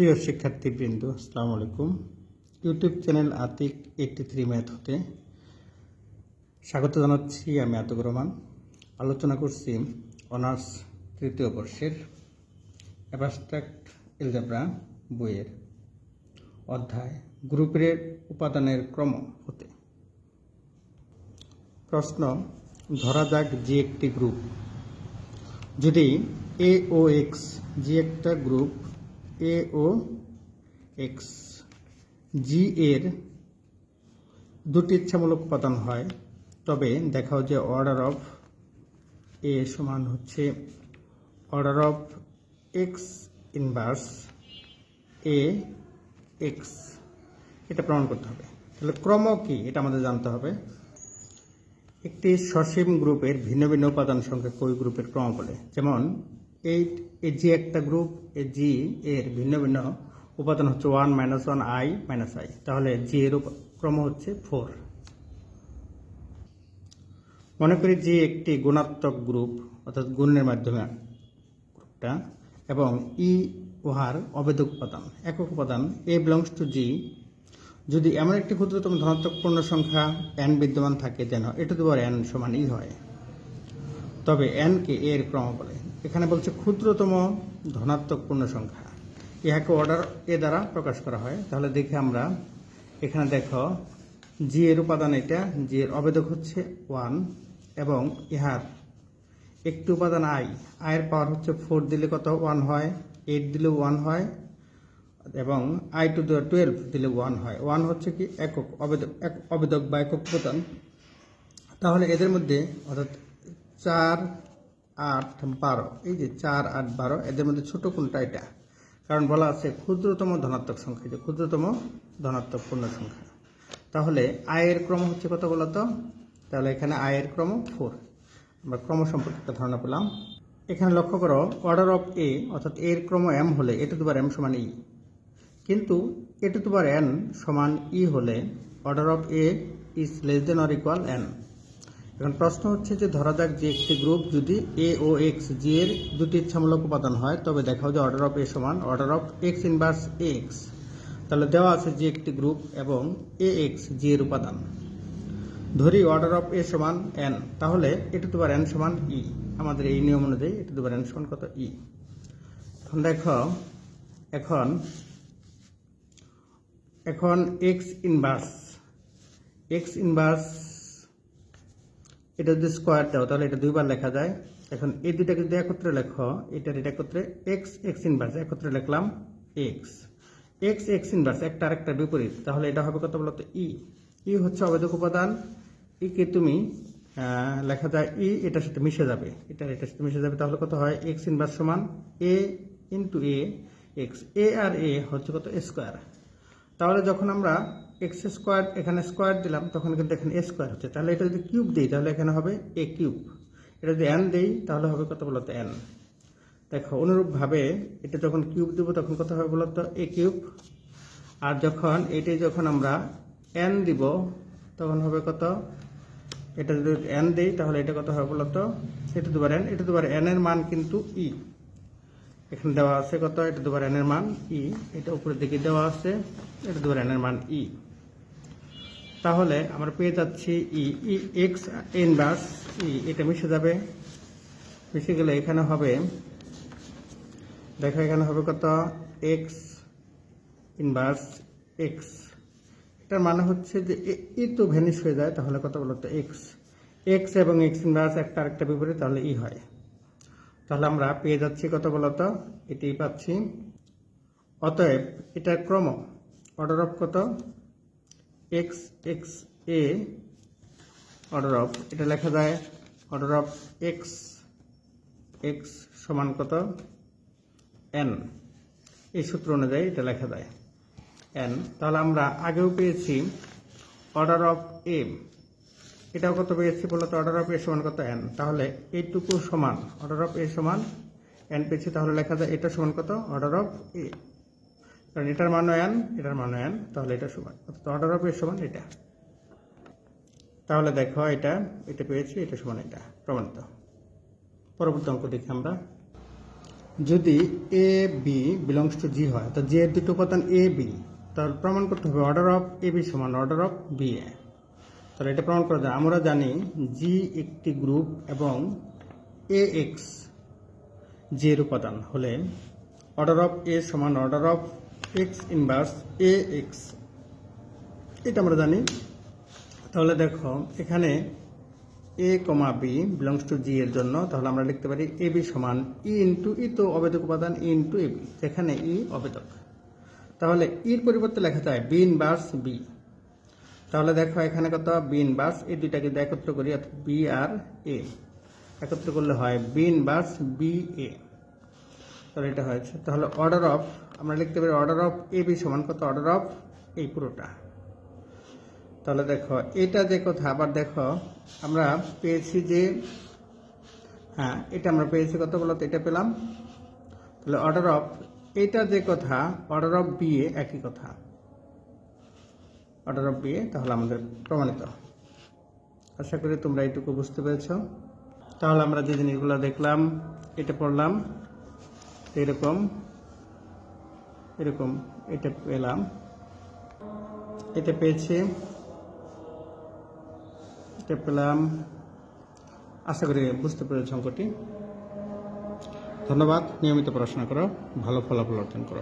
প্রিয় শিক্ষার্থীবৃন্দ, আসসালামু আলাইকুম। YouTube channel Atik eighty three math হতে স্বাগত জানাচ্ছি আমি আতিক রহমান। আলোচনা করছি অনার্স তৃতীয় বর্ষের অ্যাবস্ট্রাক্ট এলজাব্রা বইয়ের অধ্যায় গ্রুপের উপাদানের ক্রম হতে। প্রশ্ন, ধরা যাক যে একটি গ্রুপ যদি এ ও এক্স জি একটা গ্রুপ এ ও এক্স জি এর দুটি ইচ্ছামূলক উপাদান হয়। তবে দেখাও যে অর্ডার অফ এ সমান হচ্ছে order of X inverse A X এটা প্রমাণ করতে হবে। তাহলে ক্রম কি? এটা আমাদের জানতে হবে। একটি সসীম গ্রুপের ভিন্ন ভিন্ন উপাদান সংখ্যা ওই গ্রুপের ক্রম বলে যেমন এই এ জি একটা গ্রুপ এ জি এর ভিন্ন ভিন্ন উপাদান হচ্ছে one minus one I minus I তাহলে জি এর ক্রম হচ্ছে ফোর মনে করি যে একটি গুণাত্মক গ্রুপ অর্থাৎ গুণের মাধ্যমে গ্রুপটা এবং ই উহার অবেদক উপাদান। একক উপাদান এ বিলংস টু জি যদি এমন একটি ক্ষুদ্রতম ধনাত্মক পূর্ণ সংখ্যা এন বিদ্যমান থাকে যেন এটু দেওয়ার এন সমান ই হয়। তবে এন কে এর ক্রম বলে এখানে বলছে ক্ষুদ্রতম ধনাত্মক পূর্ণ সংখ্যা। ইহাকে অর্ডার এ দ্বারা প্রকাশ করা হয়। তাহলে দেখে আমরা, এখানে দেখো জি এর উপাদান এটা জি এর অবেদক হচ্ছে ওয়ান এবং ইহার একটি উপাদান আই আয়ের পাওয়ার হচ্ছে ফোর দিলে কত ওয়ান হয়? এইট দিলে ওয়ান হয়, এবং আই টু দ্য টুয়েলভ দিলে ওয়ান হয়। ওয়ান হচ্ছে কি একক অবেদক এক- অবেদক বা একক উপাদান। তাহলে এদের মধ্যে অর্থাৎ চার আট বারো। এই যে চার, আট বারো, এদের মধ্যে ছোট কোনটা এটা? কারণ বলা আছে ক্ষুদ্রতম ধনাত্মক সংখ্যা যে ক্ষুদ্রতম ধনাত্মক পূর্ণ সংখ্যা। তাহলে আয়ের ক্রম হচ্ছে কত বলতো তাহলে এখানে আয়ের ক্রম ফোর আমরা ক্রম সম্পর্কে একটা ধারণা পেলাম। এখানে লক্ষ্য করো অর্ডার অফ এ অর্থাৎ এর ক্রম এম হলে এ টু দুবার এম সমান ই কিন্তু এ টু দুবার এন সমান ই হলে order of A is less than or equal N এখন প্রশ্ন হচ্ছে যে ধরা যাক যে একটি গ্রুপ যদি এ ও এক্স জি এর দুটি ইচ্ছামূলক উপাদান হয়, তবে দেখাও যে অর্ডার অফ এ সমান order of X inverse A X তাহলে দেওয়া আছে যে একটি গ্রুপ এবং এ এক্স জি এর উপাদান। ধরি অর্ডার অফ এ সমান এন তাহলে এটু দুবার এন সমান ই আমাদের এই নিয়ম অনুযায়ী এটু দুবার এন সমান কত ই এখন দেখো, এখন এখন এক্স ইনভার্স এক্স ইনভার্স এটা যদি স্কোয়ার দাও, তাহলে এটা দুইবার লেখা যায়। এখন এই দুইটাকে যদি একত্রে লেখো, এটার এটা একত্রে এক্স এক্স ইনভার্স একত্রে লিখলাম এক্স এক্স এক্স ইনভার্স একটা আরেকটা বিপরীত, তাহলে এটা হবে কত বলতো? ই ই হচ্ছে অবেদক উপাদান। ই কে তুমি লেখা যায় ই এটার সাথে মিশে যাবে। এটার এটার সাথে মিশে যাবে, তাহলে কত হয়? এক্স ইনভার্স সমান এ ইন্টু এ এক্স এ আর এ হচ্ছে কত? স্কোয়ার তাহলে যখন আমরা এক্স স্কোয়ার এখানে স্কোয়ার দিলাম, তখন কিন্তু এখানে এ স্কোয়ার হচ্ছে। তাহলে এটা যদি কিউব দিই, তাহলে এখানে হবে এ কিউব। এটা যদি এন দিই, তাহলে হবে কত বলতো এন দেখো, অনুরূপভাবে এটা যখন কিউব দেবো, তখন কত হবে বলতো? এ কিউব। আর যখন এটাই যখন আমরা এন দিব, তখন হবে কত? এটা যদি এন দিই, তাহলে এটা কত হবে বলতো? এটা দুবার এন এটা দুবার এন এর মান কিন্তু ই এখানে দেওয়া আছে কত? এটা দুবার এন এর মান ই এটা উপরের দিকে দেওয়া আছে, এটা দুবার এন এর মান ই তাহলে আমরা পেয়ে যাচ্ছি ই ই এক্স ইনভার্স ই, এটা মিশে যাবে। মিশে গেলে এখানে হবে, দেখো এখানে হবে কত? এক্স ইনভার্স এক্স এটার মানে হচ্ছে যে ই তো ভ্যানিশ হয়ে যায়, তাহলে কত বলতো এক্স এক্স এবং এক্স ইনভার্স একটা আরেকটা বিপরীত, তাহলে ই হয়। তাহলে আমরা পেয়ে যাচ্ছি কত বলতো এটাই পাচ্ছি। অতএব এটার ক্রম অর্ডার অফ কত? X X A order of এটা লেখা যায় অর্ডার অফ এক্স এক্স সমান কত? এন এই সূত্র অনুযায়ী এটা লেখা যায়। এন তাহলে আমরা আগেও পেয়েছি অর্ডার অফ এ এটাও কত পেয়েছি বলতো অর্ডার অফ এ সমান কত? এন তাহলে এইটুকু সমান অর্ডার অফ এ সমান এন পেয়েছি, তাহলে লেখা যায় এটা সমান কত? অর্ডার অফ এ কারণ এটার মানও এন এটার মানও এন তাহলে এটা সমান। অর্ডার অফ এর সমান এটা। তাহলে দেখো এটা এটা পেয়েছি, এটা সমান এটা, প্রমাণিত। পরবর্তী অঙ্ক দেখি আমরা। যদি A B belongs to G হয় তো যে দুটো উপাদান এ বি তার প্রমাণ করতে হবে অর্ডার অফ এ বি সমান অর্ডার অফ বি এ তাহলে এটা প্রমাণ করা যায়। আমরা জানি জি একটি গ্রুপ এবং এ এক্স জি এর উপাদান হলে অর্ডার অফ এ সমান order of X inverse A X এটা আমরা জানি। তাহলে দেখো, এখানে A comma B belongs to G এর জন্য। তাহলে আমরা লিখতে পারি এ বি সমান ই ইন্টু ই তো অবেদক উপাদান ই ইন্টু এ বি যেখানে ই অবেদক। তাহলে ইর পরিবর্তে লেখা যায় বি ইনভার্স বি তাহলে দেখো, এখানে কত? বি ইনভার্স এই দুইটাকে একত্র করি, অর্থাৎ বি আর এ একত্র করলে হয় বি ইনভার্স বি এ তাহলে এটা হয়েছে। তাহলে অর্ডার অফ আমরা লিখতে পারি অর্ডার অফ এ বি সমান কত? অর্ডার অফ এই পুরোটা। তাহলে দেখো, এটা যে কথা, আবার দেখো, আমরা পেয়েছি যে হ্যাঁ এটা আমরা পেয়েছি কত বলতো এটা পেলাম। তাহলে অর্ডার অফ এটা যে কথা অর্ডার অফ বি এ একই কথা। অর্ডার অফ বি এ, তাহলে আমাদের প্রমাণিত। আশা করি তোমরা এইটুকু বুঝতে পেরেছ। তাহলে আমরা যে জিনিসগুলো দেখলাম, এটা পড়লাম। এরকম এরকম, এটা পেলাম। এটা পেয়েছি। এটা পেলাম। আশা করি বুঝতে পেরেছ অঙ্কটি। ধন্যবাদ। নিয়মিত পড়াশোনা করো, ভালো ফলাফল অর্জন করো।